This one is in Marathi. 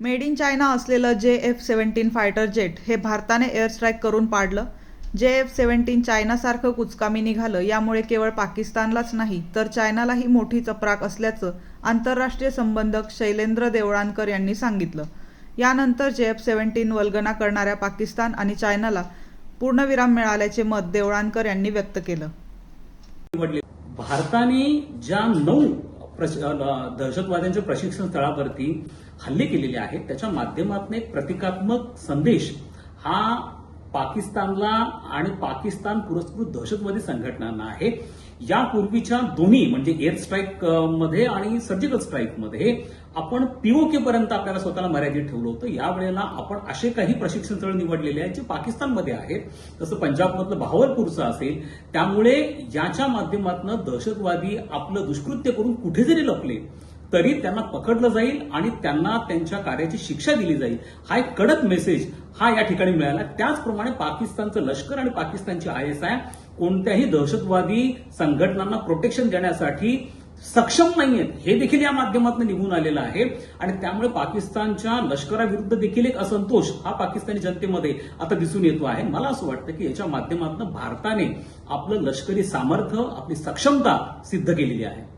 मेड इन चायना असलेलं जे एफ सेवन्टीन फायटर जेट हे भारताने एअर स्ट्राईक करून पाडलं. जे एफ सेवन्टीन चायनासारखं कुचकामी निघालं यामुळे केवळ पाकिस्तानलाच नाही तर चायनालाही मोठी चपराक असल्याचं आंतरराष्ट्रीय संबंधक शैलेंद्र देवळानकर यांनी सांगितलं. यानंतर जे एफ सेवन्टीन वल्गना करणाऱ्या पाकिस्तान आणि चायनाला पूर्णविराम मिळाल्याचे मत देवळानकर यांनी व्यक्त केलं. भारताने ज्या नऊ दहशतवाद्यांच्या प्रशिक्षण स्थळावरती हल्ले केलेले आहेत. त्याच्या माध्यमातून एक प्रतिकात्मक संदेश हा पाकिस्तानला आणि पाकिस्तान पुरस्कृत दहशतवादी संघटनांना आहे. यापूर्वीच्या दोन्ही म्हणजे एअर स्ट्राईकमध्ये आणि सर्जिकल स्ट्राईकमध्ये आपण पीओके पर्यंत आपल्याला स्वतःला मर्यादित ठेवलं होतं. यावेळेला आपण असे काही प्रशिक्षण स्थळ निवडलेले आहेत जे पाकिस्तानमध्ये आहेत. तसं पंजाबमधलं भावलपूरचं असेल त्यामुळे याच्या माध्यमातून दहशतवादी आपलं दुष्कृत्य करून कुठे जरी लपले तरी त्यांना पकडलं जाईल आणि त्यांना त्यांच्या कार्याची शिक्षा दिली जाईल. हा एक कडक मेसेज हा या ठिकाणी मिळाला. त्याचप्रमाणे पाकिस्तानचं लष्कर आणि पाकिस्तानची आय एस आय कोणत्याही दहशतवादी संघटनांना प्रोटेक्शन देण्यासाठी सक्षम नाहीयेत. हे देखील या माध्यमातून निघून आलेलं आहे. आणि त्यामुळे पाकिस्तानच्या लष्कराविरुद्ध देखील एक असंतोष हा पाकिस्तानी जनतेमध्ये आता दिसून येतो आहे. मला असं वाटतं की याच्या माध्यमातून भारताने आपलं लष्करी सामर्थ्य आपली सक्षमता सिद्ध केलेली आहे.